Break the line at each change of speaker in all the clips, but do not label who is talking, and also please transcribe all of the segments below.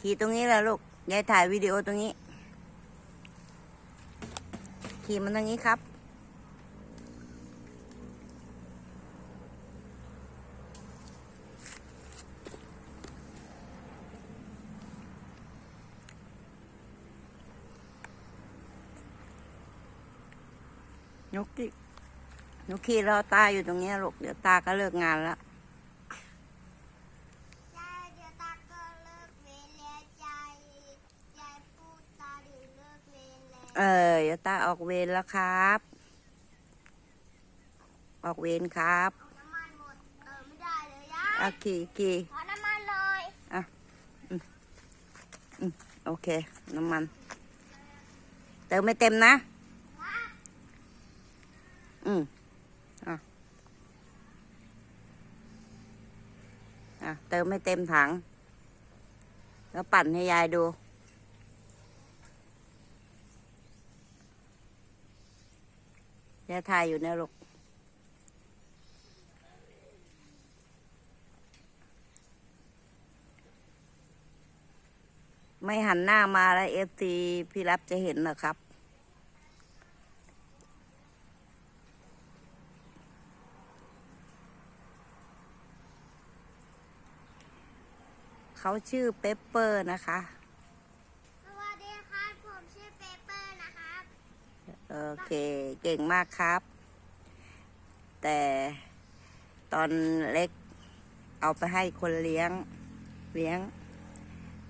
ขี่ตรงนี้แหละลูก ยายถ่ายวิดีโอตรงนี้ ขี่มันตรงนี้ครับนุกี้นุขี่รอตาอยู่ตรงนี้ลูก เดี๋ยวตาก็เลิกงานแล้ว
เอ
อเดี๋ยวตาออกเวรแล้วครับ ออกเวรครับ
เอาน้ำมันหมดเติมไม่ได้เลยยาย
อะขี่ขี่
ขอน้ำมันเลย
โอเค น้ำมัน เติมไม่เต็มนะ อืมอะ อะ เติมไม่เต็มถัง แล้วปั่นให้ยายดู ยายถ่ายอยู่นะลูกไม่หันหน้ามาแล้วเอฟซีพี่รับจะเห็นเหรอครับ เขาชื่อเปปเปอร์นะคะ
สวัสดีครับผมชื่อเปเปอร์นะครับ
โอเคเก่งมากครับ แต่ตอนเล็กเอาไปให้คนเลี้ยงเลี้ยง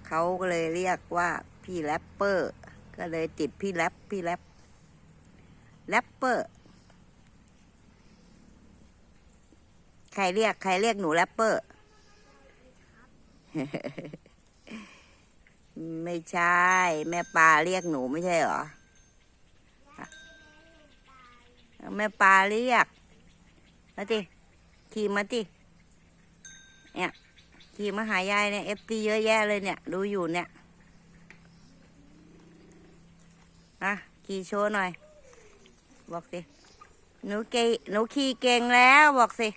เขาก็เลยเรียกว่าพี่แรปเปอร์ ก็เลยติดพี่แรปพี่แรปแรปเปอร์ใครเรียกใครเรียกหนูแรปเปอร์ ไม่ใช่ แม่ปลาเรียกหนูไม่ใช่เหรอ แม่ปลาเรียกมาติขี่มาติเนี่ยขี่มาหายายเนี่ยเอฟตีเยอะแยะเลยเนี่ย ดูอยู่เนี่ยอะขี่โชว์หน่อย บอกสิหนูเกหนูขี่เก่งแล้วบอกสิ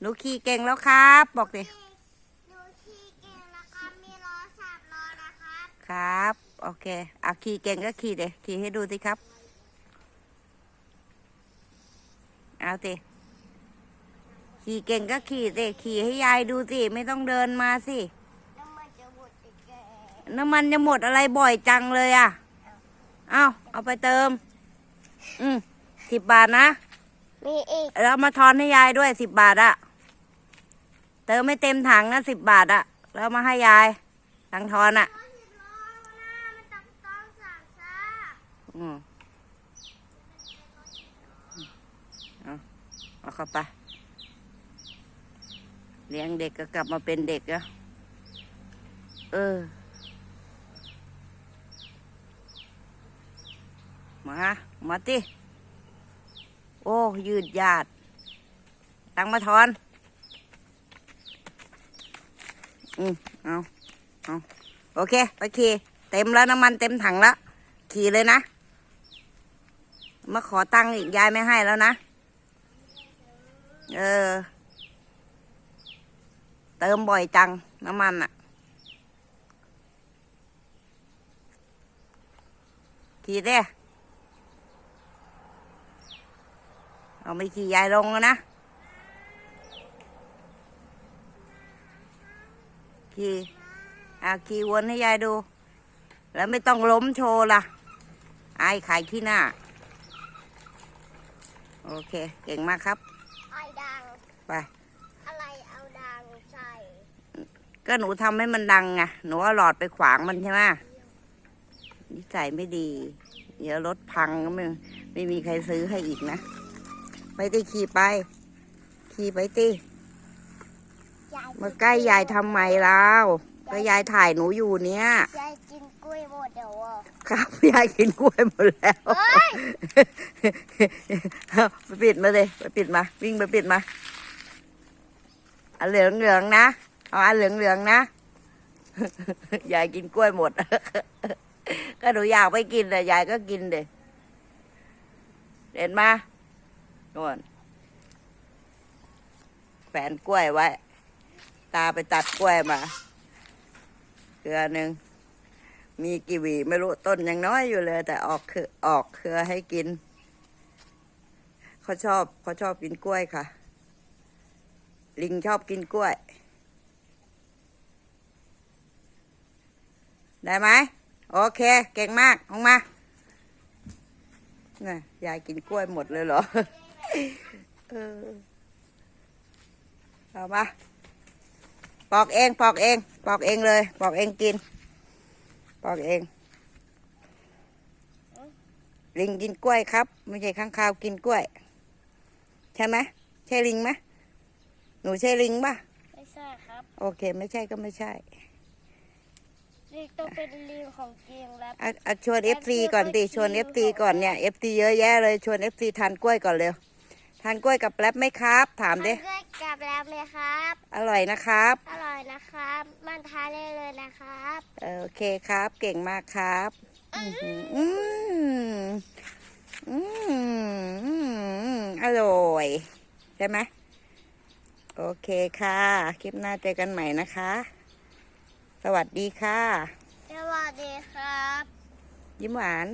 หนูขี่เก่งแล้วครับ บอกสิ
หนูขี่เก่งนะครับมีล้อสามล้อนะครับ
ครับ โอเคอะขี่เก่งก็ขี่เดขี่ให้ดูสิครับ เอาสิขี่เก่งก็ขี่สิขี่ให้ยายดูสิไม่ต้องเดินมาสิ
น้ำมันจะหมดอีกแก
น้ำมันจะหมดอะไรบ่อยจังเลยอะเอาเอาไปเติม อืมสิบบาทนะ
มีอีก
แล้วเอามาทอนให้ยายด้วยสิบบาทอะเติมไม่เต็มถังนะสิบบาทอะแล้วเอามาให้ยายตังค์ทอนอะ
ล้อสิบล้อนะมันต้องต้องสั่งซ่า
อืมเอา เข้าไป เลี้ยงเด็กก็กลับมาเป็นเด็กอะเออ มา มาติ โอ้ ยืดยาด ตังมาทอน อืมเอาเอาโอเคไปขี่เต็มแล้วน้ำมันเต็มถังแล้ว ขี่เลยนะ มาขอตังค์อีกยายไม่ให้แล้วนะ เออ เติมบ่อยจัง น้ำมันอะขี่เด้เอาไม่ขี่ยายลงแล้วนะ ขี่อาขี่วนให้ยายดู แล้วไม่ต้องล้มโชว์ล่ะอายขายขี้หน้า โอเค เก่งมากครับ ไป
อะไรเอาดังใส่
ก็หนูทำให้มันดังไงหนูเอาหลอดไปขวางมันใช่ไหมนิสัยไม่ดี เดี๋ยวรถพังก็ไม่ไม่มีใครซื้อให้อีกนะ ไปตีขี่ไป ขี่ไปตี
ยาย
มาใกล้ยายทำไมแล้ว ก็ยายถ่ายหนูอยู่เนี่ย
ยายกินกล้วยหมดเดี๋ยวอะ
ครับยายกินกล้วยหมดแล้ว
เฮ้ย
เอาไปปิดมาเลยไปปิดมา วิ่งไปปิดมา อันเหลืองเหลืองๆนะ เอาอันเหลืองเหลืองๆนะ ยายกินกล้วยหมด ก็หนูอยากไปกินแต่ยายก็กินเด็เห็นมาโน่นแฝนกล้วยไว้ ตาไปตัดกล้วยมาเครือหนึ่ง มีกีวีไม่รู้ต้นยังน้อยอยู่เลย แต่ออกคือออกเครือให้กิน เขาชอบเขาชอบกินกล้วยค่ะ ลิงชอบกินกล้วย ได้ไหมโอเค เก่งมากออกมาน่ะยายกินกล้วยหมดเลยเหรอ เออ เอามาปอกเองปอกเอง ปอกเองเลย ปอกเองกิน ปอกเอง ลิงกินกล้วยครับ ไม่ใช่ข้างคาวกินกล้วย ใช่ไหมใช่ลิงไหม หนูใช่ลิงป่ะ
ไม่ใช่ครับ
โอเค ไม่ใช่ก็ไม่ใช่
ลิงต้องเป็นลิงของจริงแล้ว
อะอะชวนเอฟซีก่อนดิชวนเอฟซีก่อนเนี่ยเอฟซีเยอะแยะเลยชวนเอฟซีทานกล้วยก่อนเร็วทานกล้วยกับแป๊บไหมครับ ถามดิ
ทานด้วยกับแล้วไหมครับ
อร่อยนะครับ
อร่อยนะครับ มันทานได้เลยนะครับ
เออโอเคครับ เก่งมากครับ อื้อหืออืมอืมอืมอร่อย ใช่ไหม โอเคค่ะ คลิปหน้าเจอกันใหม่นะคะ สวัสดีค่ะ
สวัสดีครับ
ยิ้มหวาน